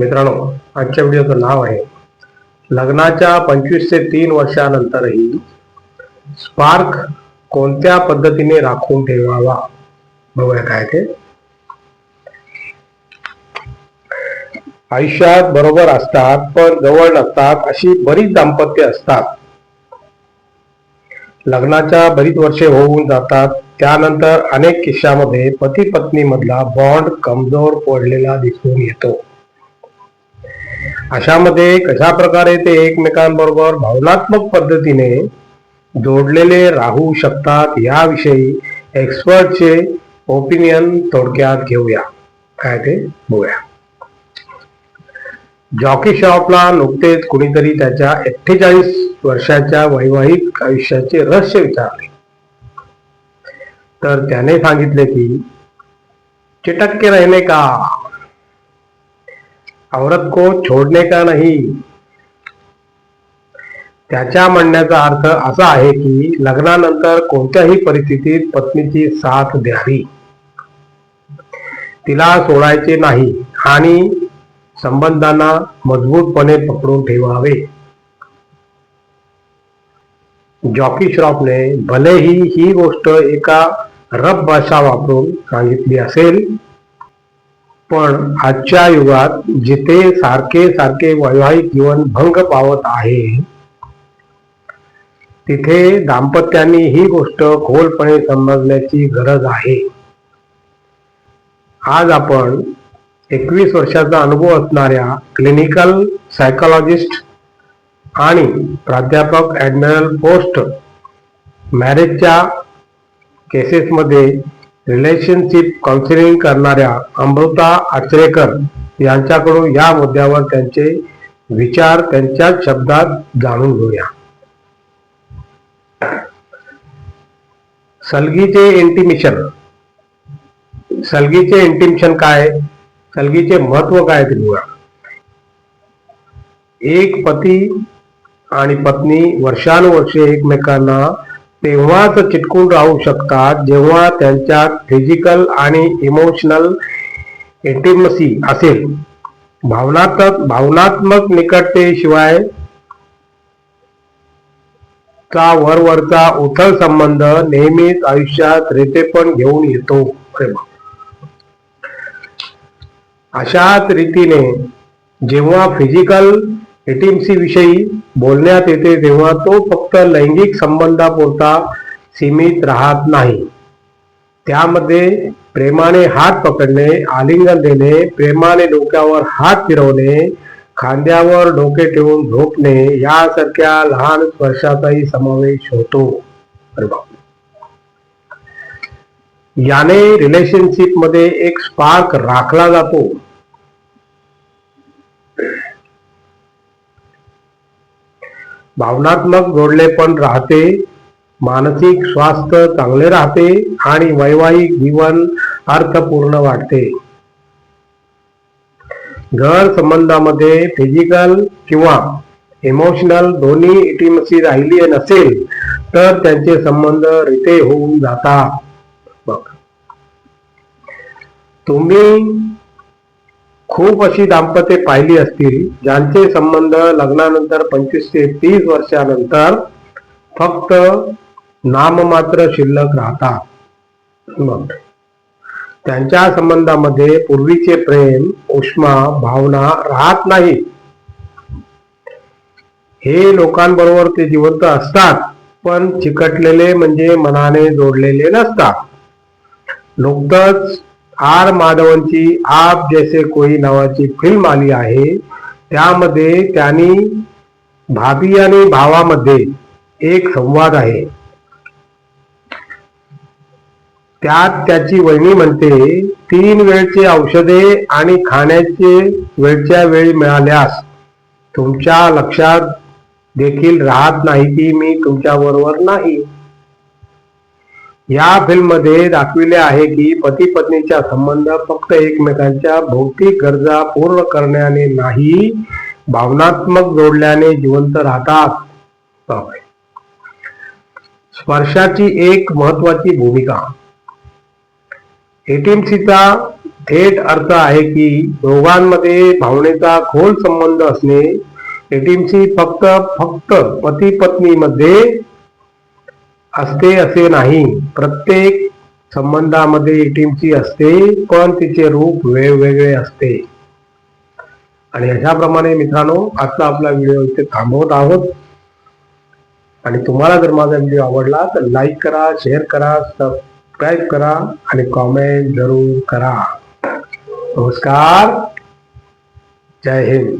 मित्रांनो आजच्या व्हिडिओचं नाव आहे लग्नाच्या पंचवीस ते तीन वर्षानंतरही स्पार्क कोणत्या पद्धतीने राखून ठेवावा? बघूया काय ते. आयुष्यात बरोबर असतात पण जवळ नसतात अशी बरीच दाम्पत्य असतात. लग्नाच्या बरीच वर्षे होऊन जातात त्यानंतर अनेक किस्सामध्ये पती पत्नी मधला बॉन्ड कमजोर पडलेला दिसून येतो. अशामध्ये कशा प्रकारे ते एकमेकांबरोबर भावनात्मक पद्धतीने जोडलेले राहू शकतात याविषयी एक्सपर्टचे ओपिनियन थोडक्यात घेऊया. काय ते? बघूया जॉकी शॉपला नुकतेच कुणीतरी त्याच्या अठ्ठेचाळीस वर्षाच्या वैवाहिक आयुष्याचे रहस्य विचारले. तर त्याने सांगितले की चिटक्के राहिले रहने का? औरत को छोडणे का नाही। त्याच्या म्हणण्याचा अर्थ असा आहे की लग्नानंतर कोणत्याही परिस्थितीत पत्नीची साथ द्यावी. तिला सोडायचे नाही आणि संबंधांना मजबूतपणे पकडून ठेवावे. जॉकी श्रॉफने भलेही ही गोष्ट एका रब भाषा वापरून सांगितली असेल पण आजच्या युगात जिथे सारखे सारखे वैवाहिक जीवन भंग पावत आहे तिथे दाम्पत्यांनी ही गोष्ट खोलपणे समजण्याची गरज आहे. आज आपण एकवीस वर्षाचा अनुभव असणाऱ्या क्लिनिकल सायकोलॉजिस्ट आणि प्राध्यापक ॲडमिरल पोस्ट मॅरेजच्या केसेसमध्ये रिलेशनशिप काउन्सिलिंग करणाऱ्या अमृता आचरेकर यांच्याकडून या मुद्द्यावर त्यांचे विचार त्यांच्याच शब्दात जाणून घेऊया. सलगीचे इंटिमिशन सलगीचे इंटिमिशन काय? सलगीचे महत्त्व काय ते बघा एक पती आणि पत्नी वर्षानुवर्षे एकमेकांना तेव्हाच चिटकून राहू शकतात. जेव्हा त्यांच्यात फिजिकल आणि इमोशनल इंटिमसी असेल. भावनात्मक भावनात्मक निकटतेशिवाय चा वरवरचा उथळ संबंध नेहमीच आयुष्यात रेतेपण घेऊन येतो. अशाच रीतीने जेव्हा फिजिकल एटीएमसी विषयी बोलण्यात येते तेव्हा तो फक्त लैंगिक संबंधापुरता सीमित राहत नाही. त्यामध्ये प्रेमाने हात पकडणे आलिंगन देणे प्रेमाने डोक्यावर हात फिरवणे खांद्यावर डोके ठेवून झोपणे यासारख्या लहान स्पर्शाचाही समावेश होतो. याने रिलेशनशिपमध्ये एक स्पार्क राखला जातो. भावनात्मक जोडले पण राहते. मानसिक स्वास्थ्य चांगले राहते आणि वैवाहिक जीवन अर्थपूर्ण वाटते. घर संबंधामध्ये फिजिकल किंवा इमोशनल दोन्ही इटिमसी राहिली नसेल तर त्यांचे संबंध रिते होऊन जातात. तुम्ही खूप अशी दाम्पत्य पाहिली असतील ज्यांचे संबंध लग्नानंतर पंचवीस ते तीस वर्षानंतर फक्त नाममात्र शिल्लक राहतात. मग त्यांच्या संबंधामध्ये पूर्वीचे प्रेम उष्मा भावना राहत नाही. हे लोकांबरोबर ते जिवंत असतात पण चिकटलेले म्हणजे मनाने जोडलेले नसतात. नुकतंच आर माधवनची आप जैसे कोई नावाची फिल्म आली आहे. त्यामध्ये त्यांनी भाभी आणि भावामध्ये एक संवाद आहे. त्यात त्याची वहिनी म्हणते तीन वेळचे औषधे आणि खाण्याचे वेळच्या वेळी मिळाल्यास तुमच्या लक्षात देखील राहत नाही की मी तुमच्या बरोबर नाही. या फिल्ममध्ये दाखविले आहे की पती पत्नीचा संबंध फक्त एकमेकांच्या भौतिक गरजा पूर्ण करण्याने नाही भावनात्मक जोडल्याने जिवंत राहतात. स्पर्शाची एक महत्वाची भूमिका. एटीएमसीचा थेट अर्थ आहे की दोघांमध्ये भावनेचा खोल संबंध असणे एटीएमसी फक्त फक्त पती पत्नी मध्ये असते असे नाही. प्रत्येक संबंधामध्ये टीमची असते पण तिचे रूप वेगवेगळे असते. आणि अशाप्रमाणे मित्रांनो आजचा आपला व्हिडिओ इथे थांबवत आहोत. आणि तुम्हाला जर माझा व्हिडिओ आवडला तर लाईक करा शेअर करा सबस्क्राईब करा आणि कॉमेंट जरूर करा. नमस्कार. जय हिंद.